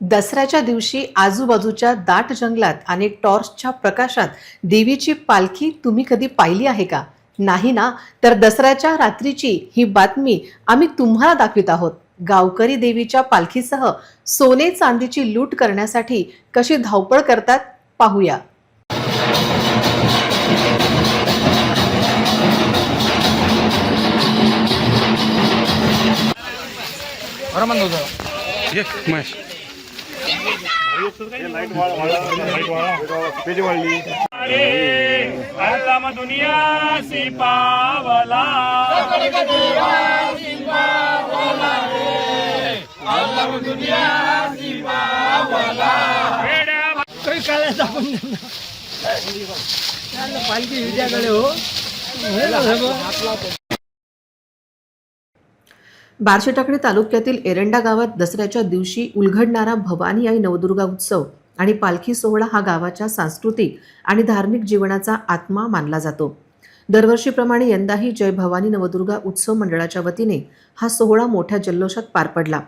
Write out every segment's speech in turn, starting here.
दसऱ्याच्या दिवशी आजूबाजूच्या दाट जंगलात आणि टॉर्चच्या प्रकाशात देवीची पालखी तुम्ही कधी पाहिली आहे का? नाही ना? तर दसऱ्याच्या रात्रीची ही बातमी आम्ही तुम्हाला दाखवित आहोत. गावकरी देवीच्या पालखीसह सोने चांदीची लूट करण्यासाठी कशी धावपळ करतात? पाहूया. बरोबर આટલામાં દુનિયા સિપાવલા દુનિયા સિપાવલા કઈ પાલકી વિદ્યા કર્યો त्यांना तालुक्यातील एरंडा गावात दसऱ्याच्या दिवशी उलघडणारा भवानी आई नवदुर्गा उत्सव आणि पालखी सोहळा हा गावाच्या सांस्कृतिक आणि धार्मिक जीवनाचा आत्मा मानला जातो. दरवर्षीप्रमाणे यंदाही जय भवानी नवदुर्गा उत्सव मंडळाच्या वतीने हा सोहळा मोठ्या जल्लोषात पार पडला.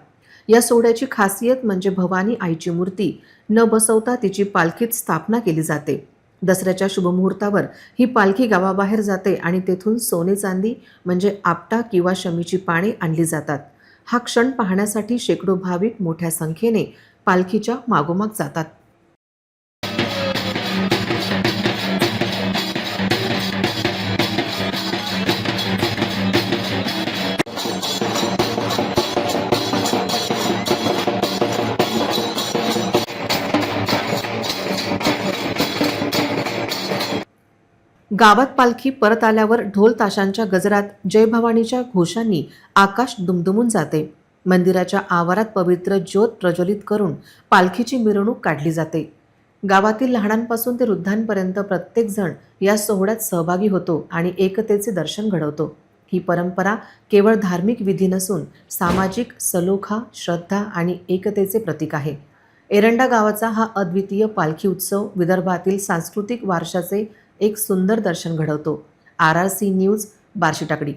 या सोहळ्याची खासियत म्हणजे भवानी आईची मूर्ती न बसवता तिची पालखीत स्थापना केली जाते. दसऱ्याच्या शुभमुहूर्तावर ही पालखी गावाबाहेर जाते आणि तेथून सोने चांदी म्हणजे आपटा किंवा शमीची पाने आणली जातात. हा क्षण पाहण्यासाठी शेकडो भाविक मोठ्या संख्येने पालखीच्या मागोमाग जातात. गावात पालखी परत आल्यावर ढोल ताशांच्या गजरात जय भवानीच्या घोषांनी आकाश दुमदुमून जाते. मंदिराच्या आवारात पवित्र ज्योत प्रज्वलित करून पालखीची मिरवणूक काढली जाते. गावातील लहानांपासून ते वृद्धांपर्यंत प्रत्येकजण या सोहळ्यात सहभागी होतो आणि एकतेचे दर्शन घडवतो. ही परंपरा केवळ धार्मिक विधी नसून सामाजिक सलोखा श्रद्धा आणि एकतेचे प्रतीक आहे. एरंडा गावाचा हा अद्वितीय पालखी उत्सव विदर्भातील सांस्कृतिक वारशाचे एक सुंदर दर्शन घडवतो. R R C news Barshi टाकडी